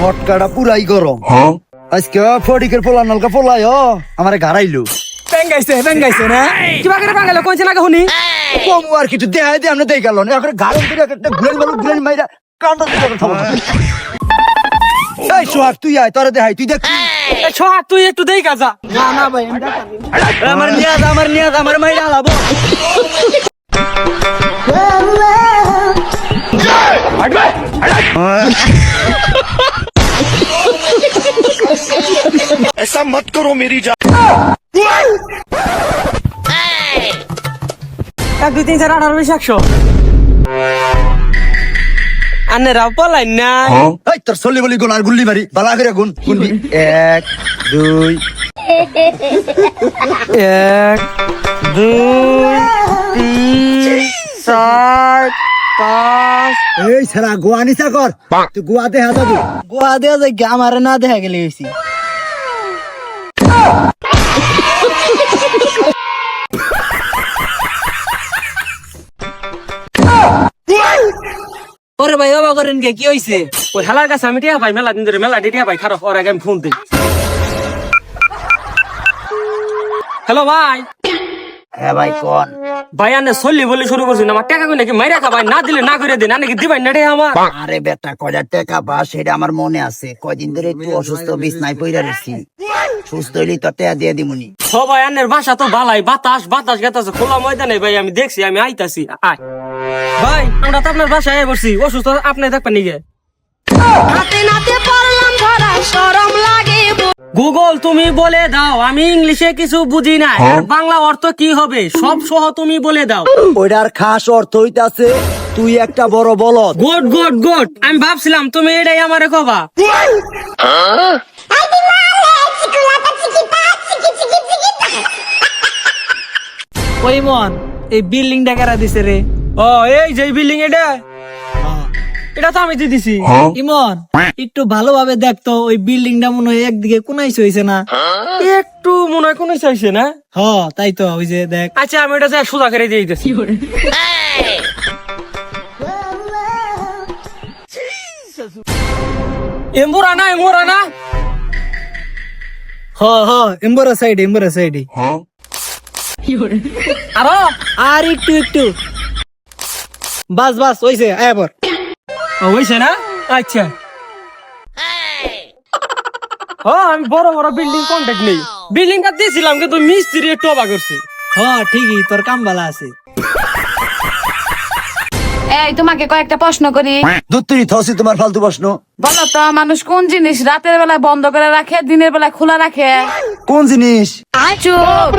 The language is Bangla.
মটকাটা পুরাই গরম। আজকে ফটিকের পোলা নলকা পোলাই ও আমারে গাড়াইলো। বেঙ্গাইছে বেঙ্গাইছে না কিবা করে বাঙালি কইছে না শুনি? কম আর কিছু দেখাই দিয়ে আমরা দেই গেল না। এখন গাড়ি করে একটা গুলেন মারু গুলেন মাইরা কান্ড দিতে কথা এই সোহাগ তুই আয় তোরে দেখাই তুই দেখ সোহাগ তুই একটু দেই কাজা না না ভাই আমার নিয়াজ আমার নিয়াজ আমার মাইরা হালাবো ऐसा मत करो मेरी जान এক দুই তিন চার আঠারো বিশ একশো আন্নেরা পলাই না এই তোর চল্লি বলি গুণ আর গুল্লি মারি বালা করে গুণ গুনবি এক দুই এক দুই তিন চার পাঁচ এই সারা গোয়া নিচা কর তুই গোয়া দেখা যাবো গোয়া দেওয়া যায় আমার না দেখা গেলে হয়েছি ওরে ভাই বাবা করেন কে? কি হইছে? ওই হেলার কাছে আমি টিয়া ভাই মেলা দিন ধরে মেলা টিয়া ভাই খারাপ ওর আগে আমি ফোন দিই। হ্যালো ভাই। হ্যাঁ ভাই, কোন? ভাই আনে চললি বলে শুরু করছি না। আমার টাকা কই নাকি মাইরা খা ভাই না দিলে না করে দিন নাকি দিবাই না আমার। আরে বেটা কয়টা টাকা বা সেটা আমার মনে আছে। কয়দিন ধরে একটু অসুস্থ বিছনায় পইরা সুস্থ হইলি তো টেয়া দিয়ে দিমুনি। সবাই আনের বাসা তো বালাই বাতাস বাতাস গেতাছে খোলা ময়দানে। ভাই আমি দেখছি আমি আইতাছি আয়। ভাই আমরা তো আপনার বাসায় বসছি অসুস্থ আপনি দেখবেন নিগে হাতে নাতে পড়লাম ধরা লাগে গুগল তুমি বলে দাও আমি ইংলিশে কিছু বুঝি না। এর বাংলা অর্থ কি হবে? সব সহ তুমি বলে দাও। ওইটার খাস অর্থ হইতাছে তুই একটা বড় বলদ। গুড গুড গুড আমি ভাবছিলাম তুমি এটাই আমারে কবা। ওই মন এই বিল্ডিংটা কেরা দিছে রে? ও এই যে বিল্ডিং এটা? এটা তো আমি দিয়ে দিছি ইমন একটু ভালোভাবে দেখতো ওই বিল্ডিংটা মনে হয় একদিকে কোনাইছে হয়েছে না। একটু মনে হয় কোনো চাইছে না? হ তাই তো ওই যে দেখ। আচ্ছা আমি এটা সোজা করে দিয়ে দিতেছি। এম্বুরা না এম্বুরা না? হ হ এম্বরা সাইড এম্বরা সাইডে। আরও? আর একটু একটু। বাস বাস ওইছে আয়াবর ও, হইছে না? আচ্ছা। ও আমি বড় বড় বিল্ডিং কন্ট্যাক্ট নেই। বিল্ডিংটা দিয়েছিলাম কিন্তু মিস্ত্রি একটু অবাক করছে। হ ঠিকই তোর কাম ভালো আছে। এই তোমাকে কয়েকটা প্রশ্ন করি। দুত্তরি থসি তোমার ফালতু প্রশ্ন। বলো তো মানুষ কোন জিনিস রাতের বেলায় বন্ধ করে রাখে দিনের বেলায় খোলা রাখে? কোন জিনিস? চুপ।